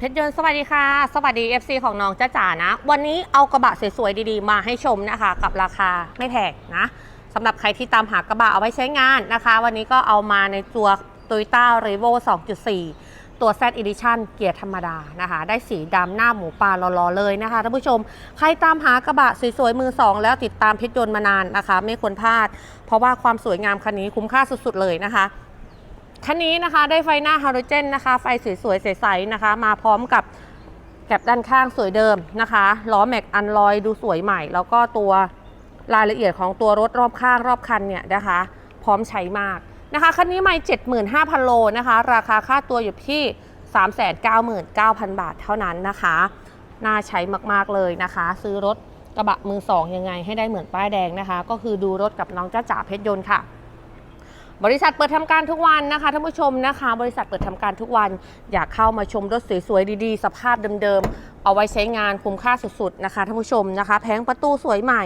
เพชรยนต์สวัสดีค่ะ สวัสดี FC ของน้องจ้าจ๋านะ วันนี้เอากระบะสวยๆดีๆ มาให้ชมนะคะ กับราคาไม่แพงนะสำหรับใครที่ตามหากระบะเอาไว้ใช้งานนะคะ วันนี้ก็เอามาในตัว Toyota r e v o 2.4 ตัว Z Edition เกียร์ธรรมดานะคะ ได้สีดำหน้าหมูปลาลอๆเลยนะคะท่านผู้ชม ใครตามหากระบะสวยๆมือสองแล้วติดตามเพชรยนต์มานานนะคะ ไม่ควรพลาด เพราะว่าความสวยงามคันนี้คุ้มค่าสุดๆเลยนะคะ คันนี้นะคะได้ไฟหน้าฮาโลเจนนะคะ ไฟสวยๆใสๆนะคะ มาพร้อมกับแกบด้านข้างสวยเดิมนะคะล้อแม็กอันลอยดูสวยใหม่ แล้วก็ตัวรายละเอียดของตัวรถรอบข้างรอบคันเนี่ยนะคะ พร้อมใช้มากนะคะคันนี้ไม่75,000 โลนะคะ ราคาค่าตัวอยู่ที่ 399,000 บาทเท่านั้นนะคะ น่าใช้มากๆเลยนะคะ ซื้อรถกระบะมือสองยังไงให้ได้เหมือนป้ายแดงนะคะ ก็คือดูรถกับน้องจ้าจ๋าเพชรยนต์ค่ะ บริษัทเปิดทำการทุกวันนะคะท่านผู้ชมนะคะ บริษัทเปิดทำการทุกวัน อยากเข้ามาชมรถสวยๆดีๆ สภาพเดิมๆ เอาไว้ใช้งานคุ้มค่าสุดๆนะคะท่านผู้ชมนะคะ แผงประตูสวยใหม่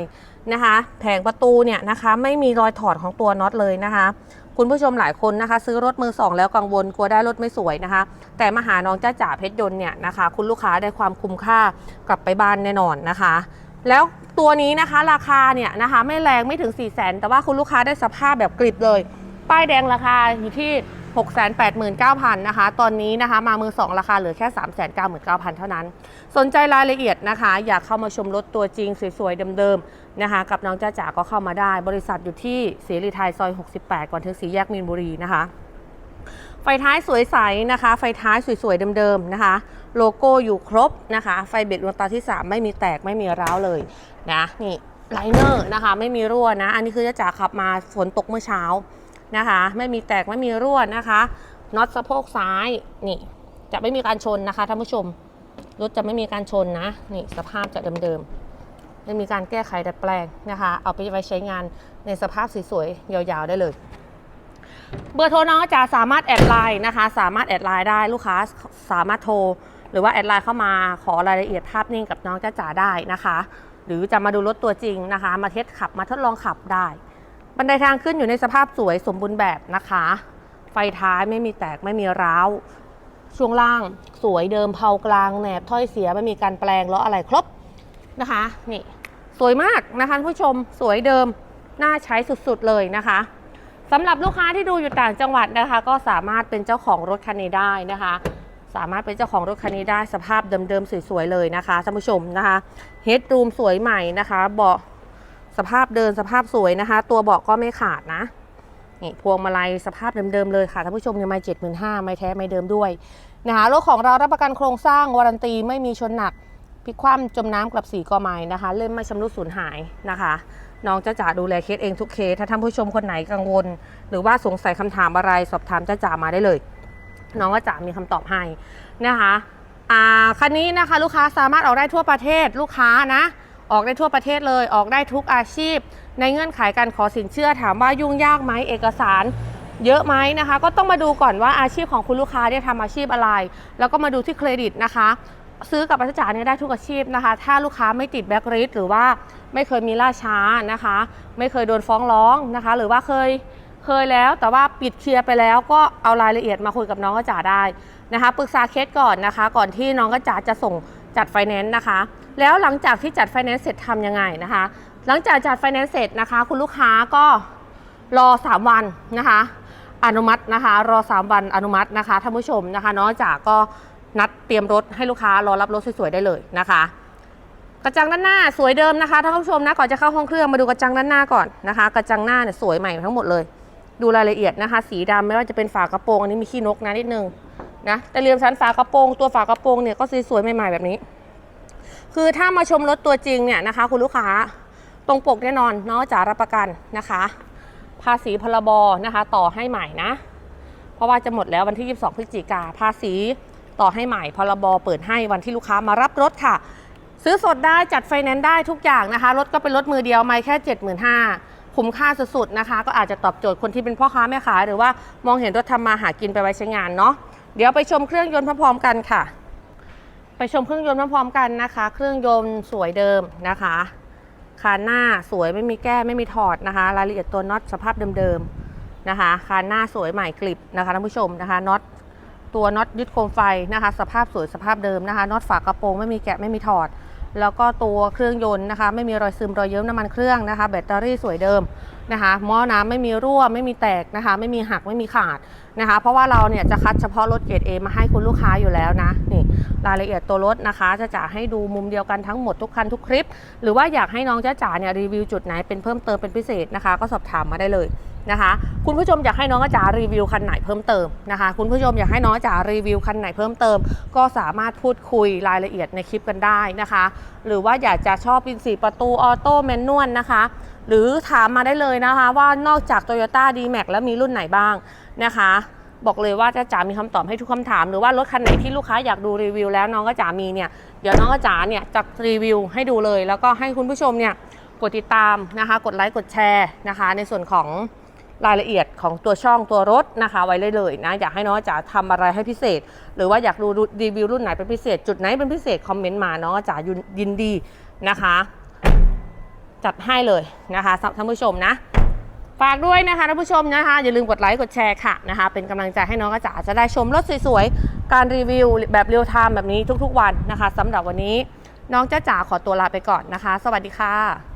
นะคะ แผงประตูเนี่ยนะคะไม่มีรอยถอดของตัวน็อตเลยนะคะคุณผู้ชมหลายคนนะคะ ซื้อรถมือสองแล้วกังวลกลัวได้รถไม่สวยนะคะ แต่มาหาน้องจ้าจ๋าเพชรยนต์เนี่ยนะคะ คุณลูกค้าได้ความคุ้มค่ากลับไปบ้านแน่นอนนะคะ แล้วตัวนี้นะคะราคาเนี่ยนะคะไม่แรงไม่ถึง4 0 0 0 0 0แต่ว่าคุณลูกค้าได้สภาพแบบกริบเลย ป้ายแดงราคาอยู่ที่ 689,000นะคะ ตอนนี้นะคะ มามือ 2 ราคาเหลือแค่ 399,000 เท่านั้น สนใจรายละเอียดนะคะ อยากเข้ามาชมรถตัวจริงสวยๆ เดิมๆนะคะ กับน้องจ้าจ๋าก็เข้ามาได้ บริษัทอยู่ที่เสรีไทยซอย 68 ก่อนถึงสีแยกมีนบุรีนะคะ ไฟท้ายสวยใสนะคะ ไฟท้ายสวยๆ เดิมๆนะคะ โลโก้อยู่ครบนะคะ ไฟเบ็ดดวงตาที่ 3 ไม่มีแตกไม่มีร้าวเลยนะนี่ไลเนอร์นะคะ ไม่มีรั่วนะ อันนี้คือจ้าจ๋าขับมาฝนตกเมื่อเช้า นะคะ ไม่มีแตกไม่มีรั่วนะคะน็อตสะโพกซ้ายนี่ จะไม่มีการชนนะคะท่านผู้ชมรถจะไม่มีการชนนะนี่สภาพจะเดิมๆไม่มีการแก้ไขดัดแปลงนะคะ เอาไปไว้ใช้งานในสภาพสวยๆยาวๆได้เลยเบอร์โทรน้องจะสามารถแอดไลน์นะคะ สามารถแอดไลน์ได้ลูกค้าสามารถโทร หรือว่าแอดไลน์เข้ามาขอรายละเอียดภาพนิ่งกับน้องจ้าจ๋าได้นะคะ หรือจะมาดูรถตัวจริงนะคะ มาเทสขับมาทดลองขับได้ บันไดทางขึ้นอยู่ในสภาพสวยสมบูรณ์แบบนะคะ ไฟท้ายไม่มีแตกไม่มีร้าว ช่วงล่างสวยเดิมเผากลางแหนบถ้อยเสียไม่มีการแปลงล้ออะไรครบนะคะ นี่สวยมากนะคะผู้ชมสวยเดิมน่าใช้สุดๆเลยนะคะสำหรับลูกค้าที่ดูอยู่ต่างจังหวัดนะคะ ก็สามารถเป็นเจ้าของรถคันนี้ได้นะคะ สามารถเป็นเจ้าของรถคันนี้ได้สภาพเดิมๆสวยๆเลยนะคะท่านผู้ชมนะคะเฮดรูมสวยใหม่นะคะเบาะ สภาพเดินสภาพสวยนะคะ ตัวเบาะก็ไม่ขาดนะนี่พวงมาลัยสภาพเดิมๆเลยค่ะท่านผู้ชมยังไม่เจ็ดหมื่นห้าไม่แท้ไม่เดิมด้วยนะคะรถของเรารับประกันโครงสร้างวารันตีไม่มีชนหนักพลิกคว่ำจมน้ำกลับสีกอไม้นะคะ เล่มไม่ชำรุดสูญหายนะคะน้องจ้าจ๋าดูแลเคสเองทุกเคสถ้าท่านผู้ชมคนไหนกังวล หรือว่าสงสัยคำถามอะไรสอบถามจ้าจ๋ามาได้เลย น้องก็จะมีคำตอบให้นะคะอ่าคันนี้นะคะลูกค้าสามารถออกได้ทั่วประเทศลูกค้านะ ออกได้ทั่วประเทศเลยออกได้ทุกอาชีพ ในเงื่อนไขการขอสินเชื่อถามว่ายุ่งยากไหมเอกสาร เยอะไหมนะคะ ก็ต้องมาดูก่อนว่าอาชีพของคุณลูกค้าเนี่ยทำอาชีพอะไร แล้วก็มาดูที่เครดิตนะคะ ซื้อกับประจาเนี่ยได้ทุกอาชีพนะคะ ถ้าลูกค้าไม่ติดแบ็กริสหรือว่าไม่เคยมีล่าช้านะคะ ไม่เคยโดนฟ้องร้องนะคะ หรือว่าเคยเคยแล้วแต่ว่าปิดเคลียร์ไปแล้วก็เอารายละเอียดมาคุยกับน้องกระจ๋าได้นะคะปรึกษาเคสก่อนนะคะ ก่อนที่น้องกระจ๋าจะส่ง จัดไฟแนนซ์นะคะ แล้วหลังจากที่จัดไฟแนนซ์เสร็จทำยังไงนะคะ หลังจากจัดไฟแนนซ์เสร็จนะคะ คุณลูกค้าก็รอ 3 วันนะคะ อนุมัตินะคะ รอ 3 วันอนุมัตินะคะท่านผู้ชมนะคะน้องจ๋าก็นัดเตรียมรถให้ลูกค้ารอรับรถสวยๆได้เลยนะคะ กระจังด้านหน้าสวยเดิมนะคะท่านผู้ชมนะก่อนจะเข้าห้องเครื่องมาดูกระจังด้านหน้าก่อนนะคะ กระจังหน้าเนี่ยสวยใหม่ทั้งหมดเลย ดูรายละเอียดนะคะ สีดำไม่ว่าจะเป็นฝากระโปรงอันนี้มีขี้นกนะนิดนึง นะแต่เรียมชั้นฝากระโปรงตัวฝากระโปรงเนี่ยก็สวยๆใหม่ๆแบบนี้ คือถ้ามาชมรถตัวจริงเนี่ยนะคะ คุณลูกค้าตรงปกแน่นอนเนาะจ๋ารับประกันนะคะ ภาษีพรบนะคะ ต่อให้ใหม่นะ เพราะว่าจะหมดแล้ววันที่ 22 พฤศจิกาภาษีต่อให้ใหม่พรบเปิดให้วันที่ลูกค้ามารับรถค่ะ ซื้อสดได้จัดไฟแนนซ์ได้ทุกอย่างนะคะรถก็เป็นรถมือเดียวไม่แค่ 75,000คุ้มค่าสุดๆนะคะ ก็อาจจะตอบโจทย์คนที่เป็นพ่อค้าแม่ขายหรือว่ามองเห็นรถทำมาหากินไปไว้ใช้งานเนาะ เดี๋ยวไปชมเครื่องยนต์พร้อมๆกันค่ะ ไปชมเครื่องยนต์พร้อมๆกันนะคะ เครื่องยนต์สวยเดิมนะคะคานหน้าสวยไม่มีแก้ไม่มีถอดนะคะ รายละเอียดตัวน็อตสภาพเดิมๆนะคะคานหน้าสวยใหม่กลิบนะคะท่านผู้ชมนะคะน็อตตัวน็อตยึดโคมไฟนะคะ สภาพสวยสภาพเดิมนะคะน็อตฝากระโปรงไม่มีแกะไม่มีถอด แล้วก็ตัวเครื่องยนต์นะคะ ไม่มีรอยซึมรอยเยิ้มน้ำมันเครื่องนะคะ แบตเตอรี่สวยเดิม นะคะหม้อน้ำไม่มีรั่วไม่มีแตกนะคะ ไม่มีหักไม่มีขาดนะคะ เพราะว่าเราเนี่ยจะคัดเฉพาะรถเกรด A มาให้คุณลูกค้าอยู่แล้วนะนี่รายละเอียดตัวรถนะคะจะจ่าให้ดูมุมเดียวกันทั้งหมดทุกคันทุกคลิป หรือว่าอยากให้น้องจ้าจ๋าเนี่ยรีวิวจุดไหนเป็นเพิ่มเติมเป็นพิเศษนะคะ ก็สอบถามมาได้เลยนะคะ คุณผู้ชมอยากให้น้องจ้าจ๋ารีวิวคันไหนเพิ่มเติมนะคะ คุณผู้ชมอยากให้น้องจ๋ารีวิวคันไหนเพิ่มเติม ก็สามารถพูดคุยรายละเอียดในคลิปกันได้นะคะ หรือว่าอยากจะชอบเป็นสีประตูออโต้แมนนวลนะคะ หรือถามมาได้เลยนะคะว่านอกจาก Toyota D-Max แล้วมีรุ่นไหนบ้างนะคะ บอกเลยว่าจ้าจ๋ามีคำตอบให้ทุกคำถามหรือว่ารถคันไหนที่ลูกค้าอยากดูรีวิวแล้วน้องก็จ๋ามีเนี่ยเดี๋ยวน้องก็จ๋าเนี่ยจะรีวิวให้ดูเลย แล้วก็ให้คุณผู้ชมเนี่ยกดติดตามนะคะกดไลค์กดแชร์นะคะ ในส่วนของรายละเอียดของตัวช่องตัวรถนะคะ ไว้เลยเลยนะอยากให้น้องจ๋าทำอะไรให้พิเศษ หรือว่าอยากดูรีวิวรุ่นไหนเป็นพิเศษ จุดไหนเป็นพิเศษคอมเมนต์มาน้องจ๋ายินดีนะคะ จัดให้เลยนะคะท่านผู้ชมนะฝากด้วยนะคะท่านผู้ชมนะคะอย่าลืมกดไลค์กดแชร์ค่ะนะคะเป็นกำลังใจให้น้องกระจ๋าจะได้ชมรถสวยๆ การรีวิวแบบเรียลไทม์แบบนี้ทุกๆวันนะคะสำหรับวันนี้น้องจ้าจ๋าขอตัวลาไปก่อนนะคะ สวัสดีค่ะ